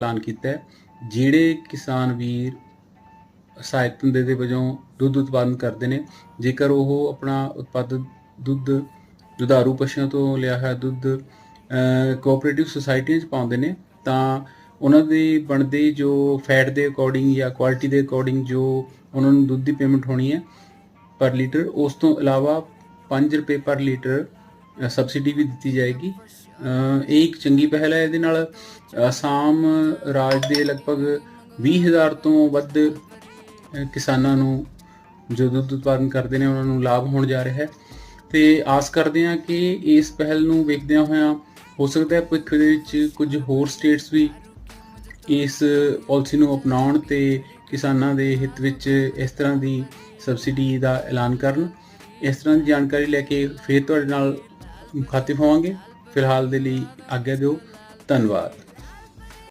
ਐਲਾਨ ਕੀਤਾ ਹੈ, ਜਿਹੜੇ ਕਿਸਾਨ ਵੀਰ ਸਹਾਇਕ ਧੰਦੇ ਦੇ ਵਜੋਂ ਦੁੱਧ ਉਤਪਾਦਨ ਕਰਦੇ ਨੇ, ਜੇਕਰ ਉਹ ਆਪਣਾ ਉਤਪਾਦਨ ਦੁੱਧ ਦੁਧਾਰੂ ਪਸ਼ੂਆਂ ਤੋਂ ਲਿਆ ਹੋਇਆ ਦੁੱਧ ਕੋਆਪਰੇਟਿਵ ਸੁਸਾਇਟੀਆਂ 'ਚ ਪਾਉਂਦੇ ਨੇ, ਤਾਂ ਉਹਨਾਂ ਦੀ ਬਣਦੀ ਜੋ ਫੈਟ ਦੇ ਅਕੋਰਡਿੰਗ ਜਾਂ ਕੁਆਲਿਟੀ ਦੇ ਅਕੋਰਡਿੰਗ ਜੋ ਉਹਨਾਂ ਨੂੰ ਦੁੱਧ ਦੀ ਪੇਮੈਂਟ ਹੋਣੀ ਹੈ ਪਰ ਲੀਟਰ, ਉਸ ਤੋਂ ਇਲਾਵਾ 5 ਰੁਪਏ ਪਰ ਲੀਟਰ ਸਬਸਿਡੀ ਵੀ ਦਿੱਤੀ ਜਾਏਗੀ। ਇਹ ਇੱਕ ਚੰਗੀ ਪਹਿਲ ਹੈ, ਇਹਦੇ ਨਾਲ ਅਸਾਮ ਰਾਜ ਦੇ ਲਗਭਗ 20000 ਤੋਂ ਵੱਧ ਕਿਸਾਨਾਂ ਨੂੰ ਜੋ ਦੁੱਧ ਉਤਪਾਦਨ ਕਰਦੇ ਨੇ, ਉਹਨਾਂ ਨੂੰ ਲਾਭ ਹੋਣ ਜਾ ਰਿਹਾ ਹੈ। ਤੇ ਆਸ ਕਰਦੇ ਹਾਂ ਕਿ ਇਸ ਪਹਿਲ ਨੂੰ ਵੇਖਦਿਆਂ ਹੋਇਆਂ ਹੋ ਸਕਦਾ ਹੈ, ਭਵਿੱਖ ਦੇ ਵਿੱਚ ਕੁਝ ਹੋਰ ਸਟੇਟਸ ਵੀ ਇਸ ਪਾਲਿਸੀ ਨੂੰ ਅਪਣਾਉਣ ਤੇ ਕਿਸਾਨਾਂ ਦੇ ਹਿੱਤ ਵਿੱਚ ਇਸ ਤਰ੍ਹਾਂ ਦੀ ਸਬਸਿਡੀ ਦਾ ਐਲਾਨ ਕਰਨ। ਇਸ ਤਰ੍ਹਾਂ ਦੀ ਜਾਣਕਾਰੀ ਲੈ ਕੇ ਫੇਰ ਤੁਹਾਡੇ ਨਾਲ ਮੁਖਾਤਿਬ ਹੋਵਾਂਗੇ ਫਿਲਹਾਲ ਦੇ ਲਈ ਆਗਿਆ ਦਿਓ। ਧੰਨਵਾਦ।